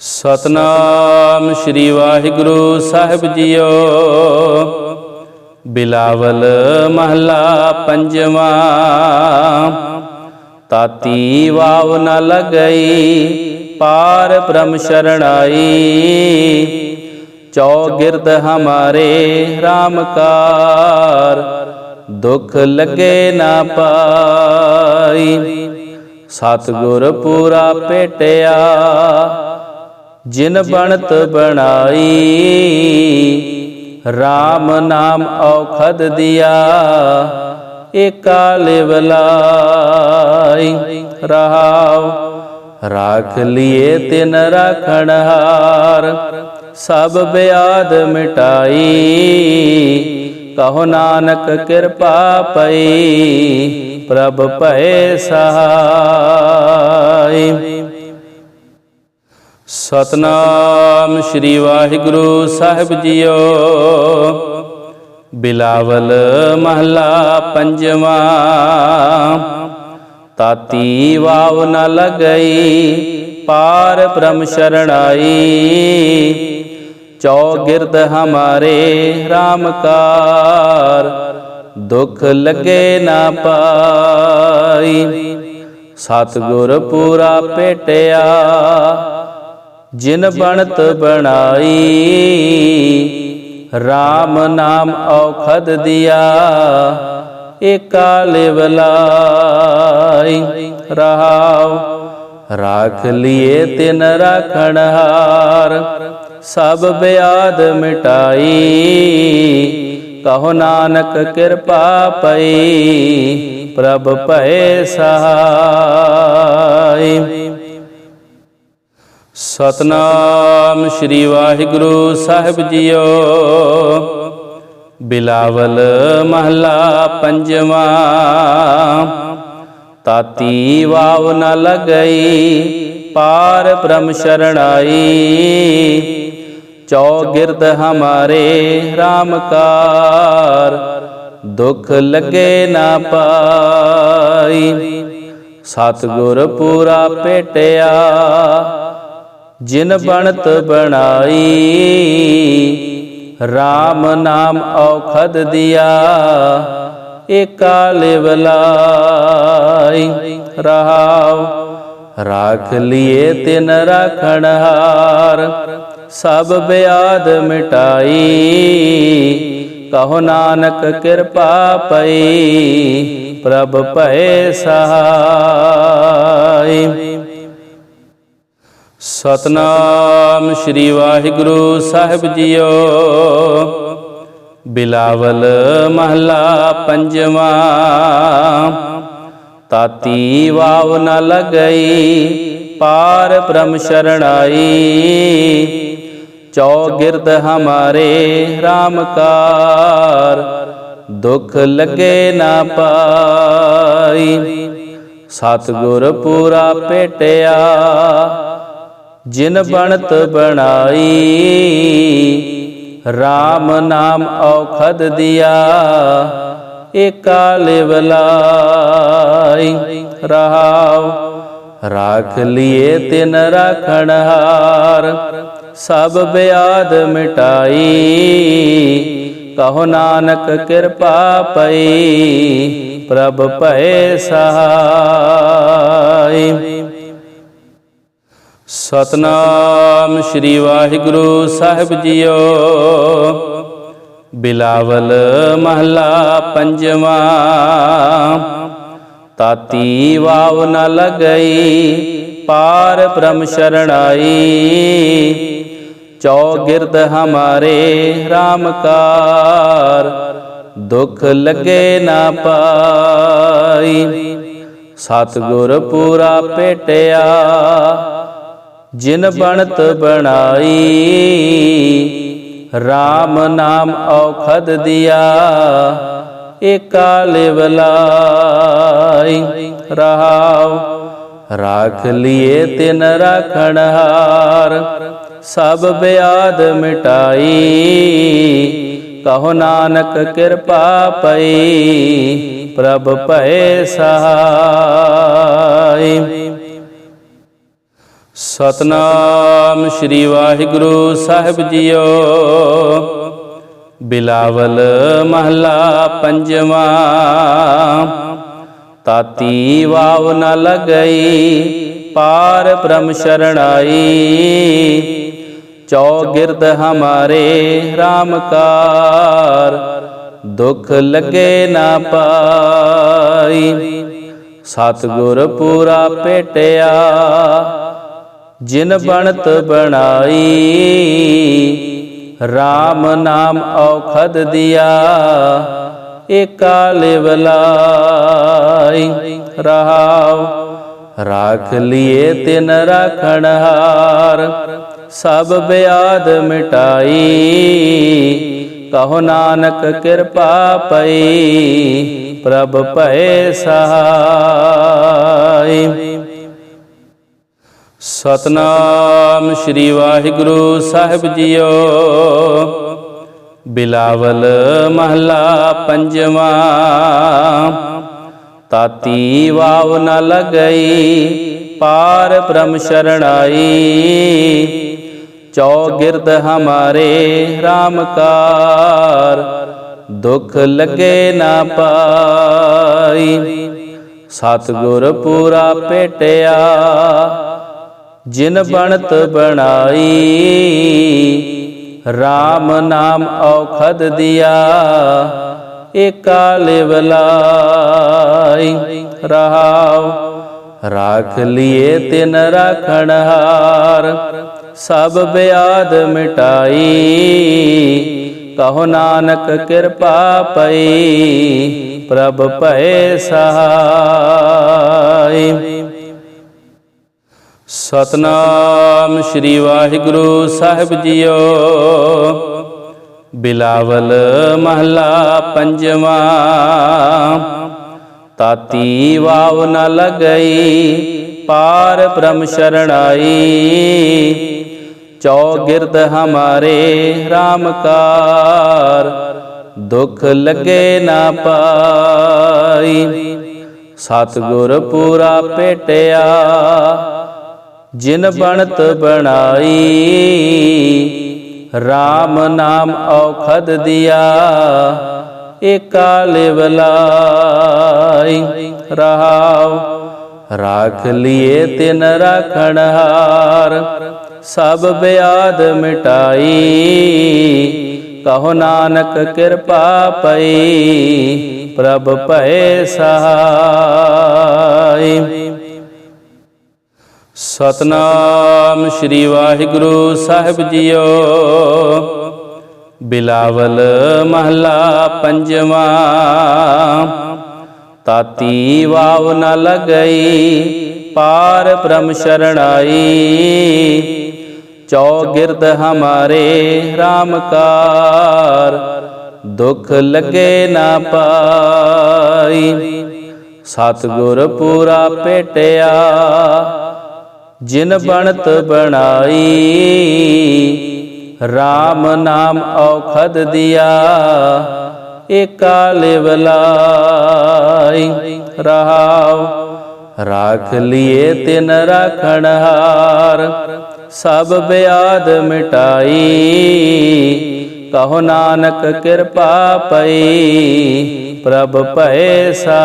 ਸਤਨਾਮ ਸ੍ਰੀ ਵਾਹਿਗੁਰੂ ਸਾਹਿਬ ਜੀਓ। ਬਿਲਾਵਲ ਮਹਲਾ ਪੰਜਵਾਂ। ਤਾਤੀ ਵਾਵ ਨ ਲਗਈ, ਪਾਰ ਬ੍ਰਹਮ ਸ਼ਰਣਾਈ। ਚੌਗਿਰਦ ਹਮਾਰੇ ਰਾਮਕਾਰ ਕਾਰ, ਦੁਖ ਲੱਗੇ ਨਾ ਪਾਈ। ਸਤਿਗੁਰ ਪੂਰਾ ਭੇਟਿਆ ਜਿਨ ਬਣਤ ਬਣਾਈ RAM ਨਾਮ ਔਖਦ ਦਿਆ, ਏਕਾ ਲਿਵਲਾਈ ਰਹਾਉ, ਰਾਖ ਲਿਏ ਤਿਨ ਰਾਖਣ ਸਭ ਬਿਆਦ ਮਿਟਾਈ। ਕਹੋ ਨਾਨਕ ਕਿਰਪਾ ਪਈ, ਪ੍ਰਭ ਭਏ ਸਹਾਈ। ਸਤਨਾਮ ਸ੍ਰੀ ਵਾਹਿਗੁਰੂ ਸਾਹਿਬ ਜੀਓ। ਬਿਲਾਵਲ ਮਹਲਾ ਪੰਜਵਾਂ। ਤਾਤੀ ਵਾਵ ਨ ਲਗਈ, ਪਾਰ ਬ੍ਰਹਮ ਸ਼ਰਣਾਈ। ਚੌਗਿਰਦ ਹਮਾਰੇ ਰਾਮਕਾਰ ਕਾਰ, ਦੁਖ ਲੱਗੇ ਨਾ ਪਾਈ। ਸਤਿਗੁਰ ਪੂਰਾ ਭੇਟਿਆ ਜਿਨ ਬਣਤ ਬਣਾਈ। RAM ਨਾਮ ਔਖਦ ਦਿਆ, ਏਕਾ ਲਿਵਲਾਈ ਰਹਾਉ, ਰਾਖ ਲਿਏ ਤਿਨ ਰਖਣਹਾਰ ਸਭ ਬਿਆਦ ਮਿਟਾਈ। ਕਹੋ ਨਾਨਕ ਕਿਰਪਾ ਪਈ, ਪ੍ਰਭ ਭਏ ਸਹਾਈ। ਸਤਨਾਮ ਸ੍ਰੀ ਵਾਹਿਗੁਰੂ ਸਾਹਿਬ ਜੀਓ। ਬਿਲਾਵਲ ਮਹਲਾ ਪੰਜਵਾਂ। ਤਾਤੀ ਵਾਵ ਨ ਲਗਈ, ਪਾਰ ਬ੍ਰਹਮ ਸ਼ਰਣਾਈ। ਚੌਗਿਰਦ ਹਮਾਰੇ ਰਾਮਕਾਰ ਕਾਰ, ਦੁਖ ਲੱਗੇ ਨਾ ਪਾਈ। ਸਤਿਗੁਰ ਪੂਰਾ ਪੇਟਿਆ ਜਿਨ ਬਣਤ ਬਣਾਈ। RAM ਨਾਮ ਔਖਦ ਦਿਆ, ਏਕਾ ਲਿਵਲਾਈ ਰਹਾਉ, ਰਾਖ ਲਿਏ ਤਿਨ ਰਖਣਹਾਰ ਸਭ ਬਿਆਦ ਮਿਟਾਈ। ਕਹੋ ਨਾਨਕ ਕਿਰਪਾ ਪਈ, ਪ੍ਰਭ ਭਏ ਸਹਾਈ। ਸਤਨਾਮ ਸ੍ਰੀ ਵਾਹਿਗੁਰੂ ਸਾਹਿਬ ਜੀਓ। ਬਿਲਾਵਲ ਮਹਲਾ ਪੰਜਵਾਂ। ਤਾਤੀ ਵਾਵ ਨ ਲਗਈ, ਪਾਰ ਬ੍ਰਹਮ ਸ਼ਰਣਾਈ। ਚੌਗਿਰਦ ਹਮਾਰੇ ਰਾਮਕਾਰ ਕਾਰ ਦੁਖ ਲੱਗੇ ਨਾ ਪਾਈ। ਸਤਿਗੁਰ ਪੂਰਾ ਭੇਟਿਆ ਜਿਨ ਬਣਤ ਬਣਾਈ RAM ਨਾਮ ਔਖਦ ਦਿਆ, ਏਕਾ ਲਿਵਲਾਈ ਰਹਾਉ ਰਾਖ ਲਿਏ ਤਿਨ ਰਾਖਣ ਸਭ ਬਿਆਦ ਮਿਟਾਈ। ਕਹੋ ਨਾਨਕ ਕਿਰਪਾ ਪਈ, ਪ੍ਰਭ ਭਏ ਸਹਾਈ ਸਤਨਾਮ ਸ੍ਰੀ ਵਾਹਿਗੁਰੂ ਸਾਹਿਬ ਜੀਓ। ਬਿਲਾਵਲ ਮਹਲਾ ਪੰਜਵਾਂ, ਤਾਤੀ ਵਾਵ ਨ ਲਗਈ, ਪਾਰ ਬ੍ਰਹਮ ਸ਼ਰਣਾਈ। ਚੌਗਿਰਦ ਹਮਾਰੇ ਰਾਮਕਾਰ ਕਾਰ, ਦੁਖ ਲੱਗੇ ਨਾ ਪਾਈ। ਸਤਿਗੁਰ ਪੂਰਾ ਪੇਟਿਆ ਜਿਨ ਬਣਤ ਬਣਾਈ। RAM ਨਾਮ ਔਖਦ ਦਿਆ, ਏਕਾ ਲਿਵਲਾਈ ਰਹਾਉ, ਰਾਖ ਲਿਏ ਤਿਨ ਰਖਣਹਾਰ ਸਭ ਬਿਆਦ ਮਿਟਾਈ। ਕਹੋ ਨਾਨਕ ਕਿਰਪਾ ਪਈ, ਪ੍ਰਭ ਭਏ ਸਹਾਈ। ਸਤਨਾਮ ਸ੍ਰੀ ਵਾਹਿਗੁਰੂ ਸਾਹਿਬ ਜੀਓ। ਬਿਲਾਵਲ ਮਹਲਾ ਪੰਜਵਾਂ। ਤਾਤੀ ਵਾਵ ਨ ਲਗਈ, ਪਾਰ ਬ੍ਰਹਮ ਸ਼ਰਣਾਈ। ਚੌਗਿਰਦ ਹਮਾਰੇ ਰਾਮਕਾਰ ਕਾਰ, ਦੁਖ ਲਗੇ ਨਾ ਪਾਈ। ਸਤਿਗੁਰ ਪੂਰਾ ਪੇਟਿਆ ਜਿਨ ਬਣਤ ਬਣਾਈ। RAM ਨਾਮ ਔਖਦ ਦਿਆ, ਏਕਾ ਲਿਵਲਾਈ ਰਹਾਉ, ਰਾਖ ਲਿਏ ਤਿਨ ਰਖਣਹਾਰ ਸਭ ਬਿਆਦ ਮਿਟਾਈ। ਕਹੋ ਨਾਨਕ ਕਿਰਪਾ ਪਈ, ਪ੍ਰਭ ਭੈ ਸਹਾਈ ਸਤਨਾਮ ਸ੍ਰੀ ਵਾਹਿਗੁਰੂ ਸਾਹਿਬ ਜੀਓ। ਬਿਲਾਵਲ ਮਹਲਾ ਪੰਜਵਾ। ਤਾਤੀ ਵਾਵ ਨ ਲਗਈ, ਪਾਰ ਬ੍ਰਹਮ ਸ਼ਰਣਾਈ। ਚੌਗਿਰਦ ਹਮਾਰੇ ਰਾਮਕਾਰ ਕਾਰ ਦੁਖ ਲਗੇ ਨਾ ਪਾਈ। ਸਤਿਗੁਰ ਪੂਰਾ ਭੇਟਿਆ ਜਿਨ ਬਣਤ ਬਣਾਈ RAM ਨਾਮ ਔਖਦ ਦਿਆ, ਏਕਾ ਲਿਵਲਾਈ ਰਹਾਉ ਰਾਖ ਲਿਏ ਤਿਨ ਰਾਖਣ ਹਾਰ, ਸਭ ਬਿਆਦ ਮਿਟਾਈ। ਕਹੋ ਨਾਨਕ ਕਿਰਪਾ ਪਈ, ਪ੍ਰਭ ਭੈ ਸਹਾਈ। ਸਤਨਾਮ ਸ੍ਰੀ ਵਾਹਿਗੁਰੂ ਸਾਹਿਬ ਜੀਓ। ਬਿਲਾਵਲ ਮਹਲਾ ਪੰਜਵਾਂ। ਤਾਤੀ ਵਾਵ ਨ ਲਗਈ, ਪਾਰ ਬ੍ਰਹਮ ਸ਼ਰਣਾਈ। ਚੌਗਿਰਦ ਹਮਾਰੇ ਰਾਮਕਾਰ ਕਾਰ, ਦੁਖ ਲਗੇ ਨਾ ਪਾਈ। ਸਤਿਗੁਰ ਪੂਰਾ ਪੇਟਿਆ ਜਿਨ ਬਣਤ ਬਣਾਈ। RAM ਨਾਮ ਔਖਦ ਦਿਆ, ਏਕਾ ਲਿਵਲਾਈ ਰਹਾਉ, ਰਾਖ ਲਿਏ ਤਿਨ ਰਖਣਹਾਰ ਸਭ ਬਿਆਦ ਮਿਟਾਈ। ਕਹੋ ਨਾਨਕ ਕਿਰਪਾ ਪਈ, ਪ੍ਰਭ ਭੈ ਸਹਾਈ। ਸਤਨਾਮ ਸ੍ਰੀ ਵਾਹਿਗੁਰੂ ਸਾਹਿਬ ਜੀਓ। ਬਿਲਾਵਲ ਮਹਲਾ ਪੰਜਵਾਂ। ਤਾਤੀ ਵਾਵ ਨ ਲਗਈ, ਪਾਰ ਬ੍ਰਹਮ ਸ਼ਰਣਾਈ। ਚੌਗਿਰਦ ਹਮਾਰੇ ਰਾਮਕਾਰ ਕਾਰ, ਦੁਖ ਲਗੇ ਨਾ ਪਾਈ। ਸਤਿਗੁਰ ਪੂਰਾ ਪੇਟਿਆ ਜਿਨ ਬਣਤ ਬਣਾਈ। RAM ਨਾਮ ਔਖਦ ਦਿਆ, ਏਕਾ ਲਿਵਲਾਈ ਰਹਾਉ, ਰਾਖ ਲਿਏ ਤਿਨ ਰਾਖਣ ਸਭ ਬਿਆਦ ਮਿਟਾਈ। ਕਹੋ ਨਾਨਕ ਕਿਰਪਾ ਪਈ, ਪ੍ਰਭ ਭੈ ਸਹਾਈ।